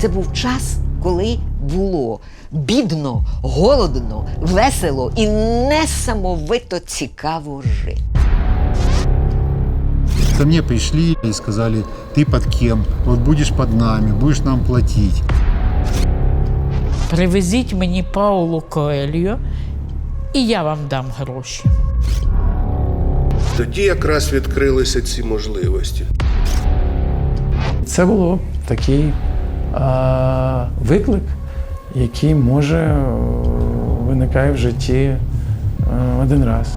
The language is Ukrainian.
Це був час, коли було бідно, голодно, весело і несамовито цікаво жити. Ко мне пришли и сказали, ты под кем? Вот будешь под нами, будешь нам платить. Привезіть мені Паулу Коельо, і я вам дам гроші. Тоді якраз відкрилися ці можливості. Це було такий виклик, який може е, виникає в житті е, один раз.